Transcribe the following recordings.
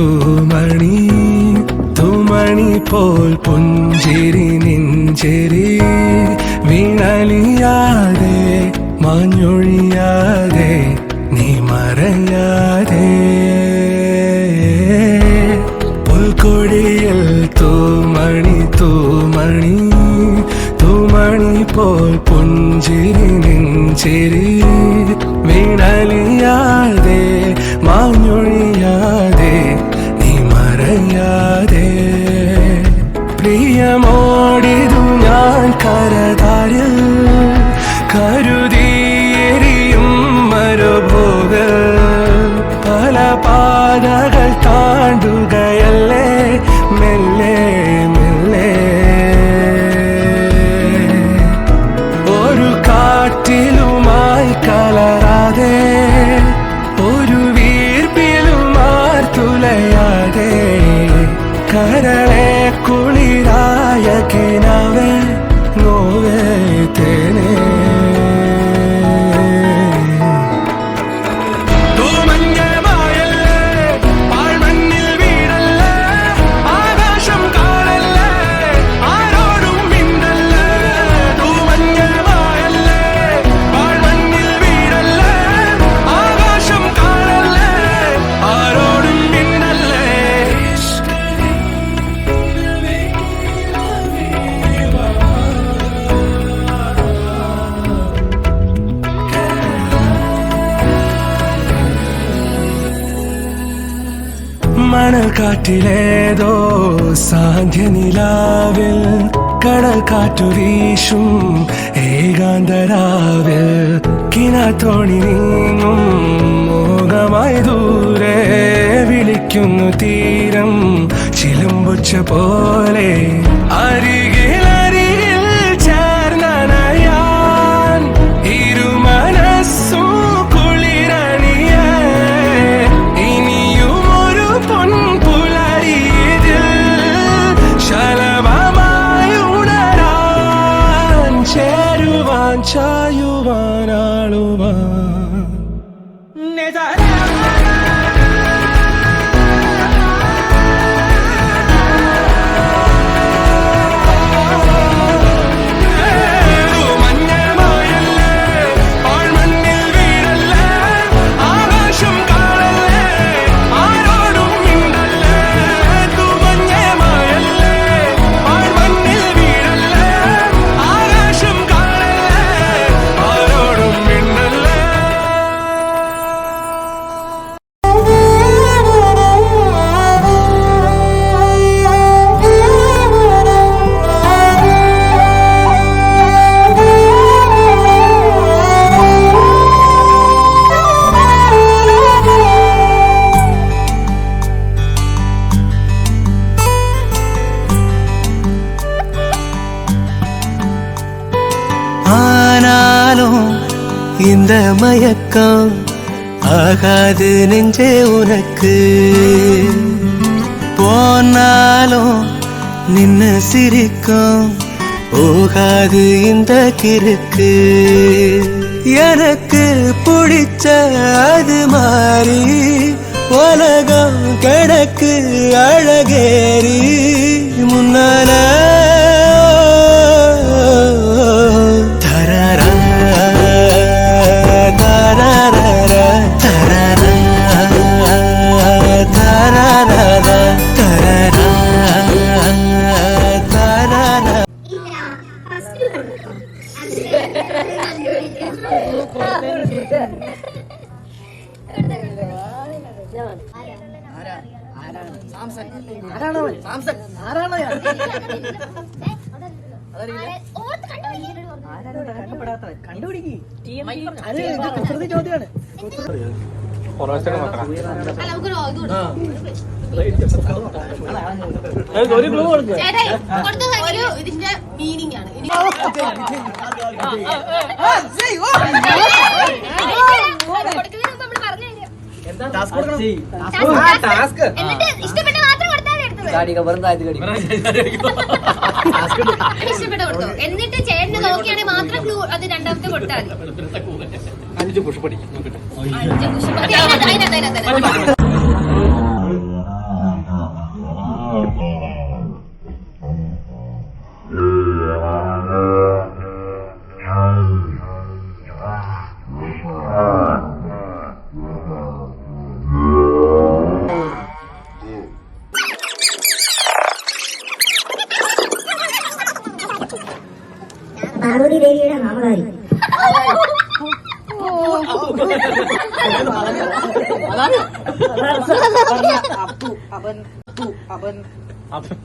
തൂമണി തൂമണി പോൽ പുഞ്ചിരി നെഞ്ചിരി വിണലിയാതെ മാഞ്ഞൊഴിയാതെ cut it. മണൽക്കാറ്റിലേതോ സാന്ധ്യ നിലാവിൽ കടൽ കാറ്റു വീശും ഏകാന്തരാവിൽ കിനാത്തോണി നീങ്ങും. മോഹമായി ദൂരെ വിളിക്കുന്നു തീരം. ചിലമ്പൊച്ച പോലെ അരികിൽ மயக்கம் ஆகாது நெஞ்சே உனக்கு. போனாலும் நின்ன சிரிக்கும் போகாது இந்த கிறுக்கு. எனக்கு பிடிச்ச அது மாறி உலகம் கிடக்கு அழகேறி முன்னால ചേട്ടാ കൊടുത്ത ഒരു ഇതിന്റെ മീനിങ് ആണ്. ഇനി കൊടുക്കുന്നതിന് മുമ്പ് നമ്മൾ പറഞ്ഞു തരാം. Task. എന്നിട്ട് ഇഷ്ടപ്പെട്ട മാത്രം കൊടുത്താൽ എടുത്തത് ഇഷ്ടപ്പെട്ട കൊടുത്തു? എന്നിട്ട് ചേട്ടന് നോക്കിയാണെങ്കിൽ രണ്ടാമത്തെ അഞ്ച് പുഷ്പടി. അഞ്ച് പുഷ്പം. അപ്പു അവൻ അപ്പു അവൻ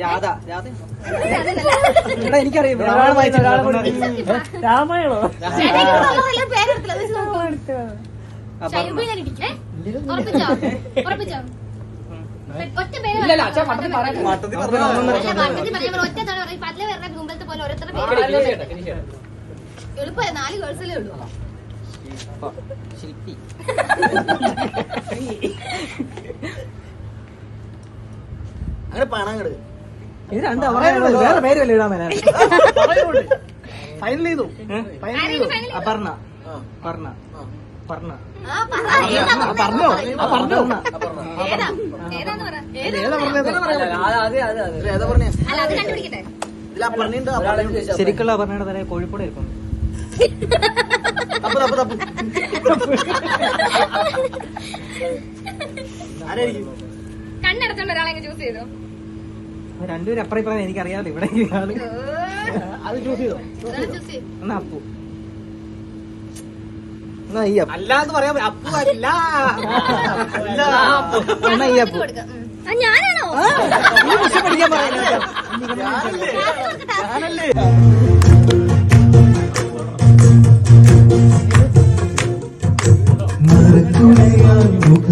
രാധ രാധ എടാ എനിക്കറിയാം ഒരാളെ വായിച്ചു രാമായണോ? ഒറ്റ നാല് ഗേൾസിലേ ഉള്ളൂ ശില്പി അങ്ങനെ പണങ്ങട് ഇത് രണ്ട് വേറെ പേര് വല്ല ഇടാൻ മേലെ. ഫൈനൽ ചെയ്തു. ഫൈനൽ ചെയ്തു? അപർണ പറഞ്ഞ. പറഞ്ഞോ. പറഞ്ഞോ. പറഞ്ഞേ. അല്ല, അത് കണ്ടുപിടിക്കട്ടെ. ഇതിലാ പറഞ്ഞിട്ടുണ്ട് ശരിക്കുള്ള അപർണയുടെ തല കോഴിക്കോട് ഇരിക്കുന്നു തപ്പ് തപ്പ് തപ്പ് ആരായിരിക്കും? കണ്ണടച്ചോണ്ട് ഒരാളെ ചൂസ് ചെയ്തോ? രണ്ടുപേരും അപ്പുറം ഇപ്പുറം എനിക്കറിയാമല്ലോ ഇവിടെ ആൾ. അത് ചൂസ് ചെയ്തോ? എന്നാ അപ്പു. എന്നാ ഈ അപ്പു. അല്ലാന്ന് പറയാൻ അപ്പു അല്ല. എന്നാ ഈ അപ്പു. ഞാനാണോ? പഠിക്കാൻ പറയുന്നത് ಮುಕ್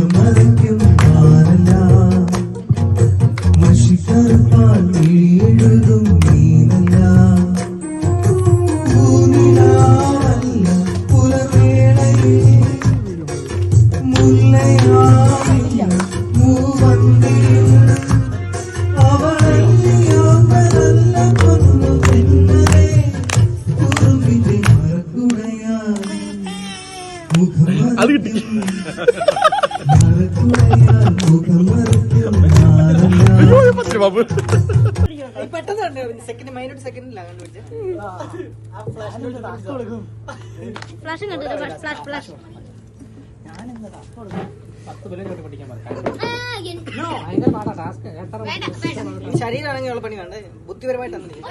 മുഖം കിട്ടി. മാറല്ല പെട്ടെന്ന് സെക്കൻഡ് മൈനോട്ട് സെക്കൻഡില്ല കണ്ടുപിടിച്ചത് ഫ്ലാഷും കണ്ടു ഫ്ലാഷ് ഫ്ലാഷ് പത്ത് പറഞ്ഞു. ശരീരമാണെങ്കിൽ പണി വേണ്ട? ബുദ്ധിപരമായിട്ട് ചെവി ചേട്ടാ.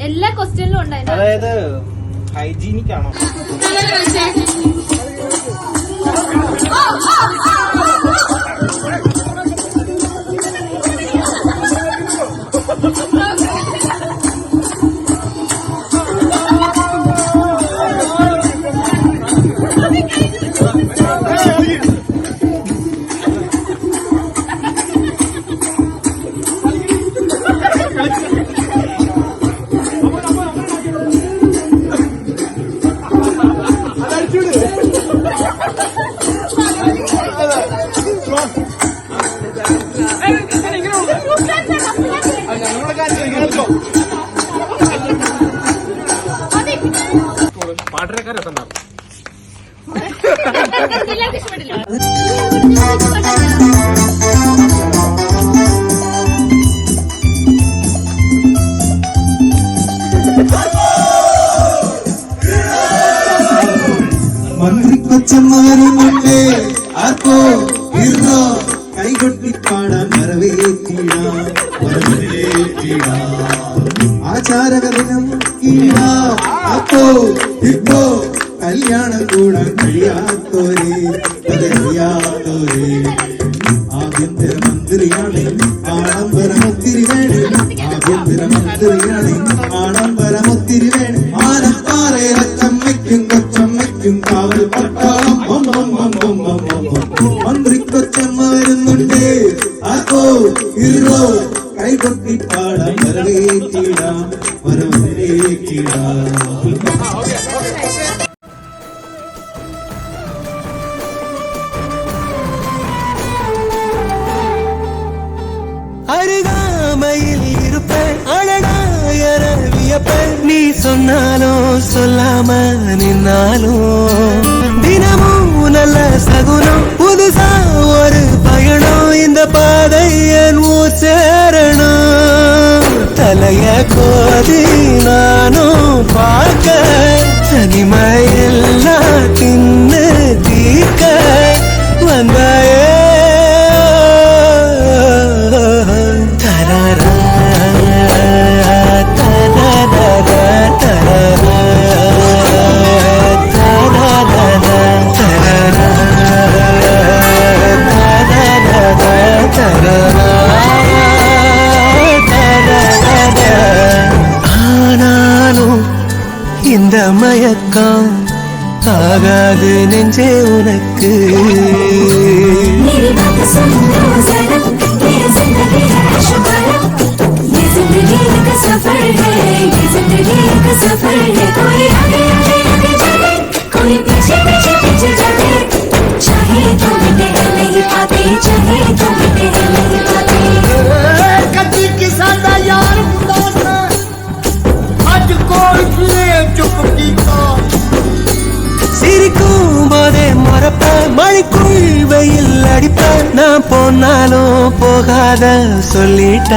എല്ലാ ക്വസ്റ്റ്യനിലും ഉണ്ടായിരുന്നു അതായത് ഹൈജീനിക് ആണോ ഇഷ്ടപ്പെട്ടില്ല മന്ത്രിക്കൊച്ചന്മാരുമുണ്ട് ആർക്കോ ഇറോ കൈകൊട്ടി പാടാൻ മറവേറ്റിടാം മറവേറ്റിടാം ആചാരകഥനം ഇല്ല അപ്പോ ഇപ്പോ കല്യാണം കൂടാൻ കഴിയാത്തോരെ അതറിയാത്തോരേ. ആഭ്യന്തര മന്ത്രിയാണ് ആഡംബരം ഒത്തിരി വേണം. ആഭ്യന്തര മന്ത്രിയാണ് ആഡംബരം കൊച്ചമ്മയ്ക്കും കാവൽ പട്ടാളം. മന്ത്രി കൊച്ചമ്മ വരുന്നുണ്ട്. ആക്കോ ഇരുളോ കൈകൊട്ടി പാടാം വരവേറ്റിടാം വരവേറ്റിടാം நீ சொன்னாலும் சொல்லாம நின்னாலும் தினமும் நல்ல சகுனம் புதுசா போனாலும் போகாத சொல்லிட்ட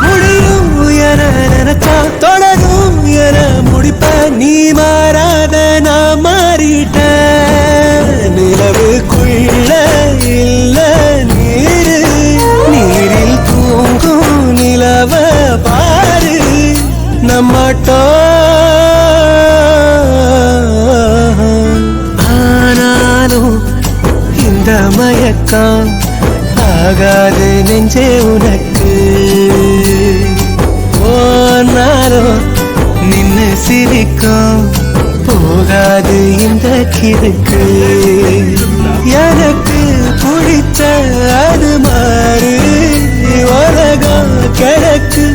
முடியும் என நினைச்சா தொடரும் என முடிப்ப நீ மாறாத நான் மாறிட்டேன். நிலவுக்குள்ள இல்ல நீரு நீரில் தூங்கும் நிலவ பாரு நம்மட்டோ ஆனாலும் இந்த மயக்கம் ஆகாது நெஞ்சே உனக்கு. போனாலும் நின்று சிரிக்கும். போகாது இந்த கிறுக்கு. எனக்கு பிடிச்ச அது மாறு. உலகம் கிழக்கு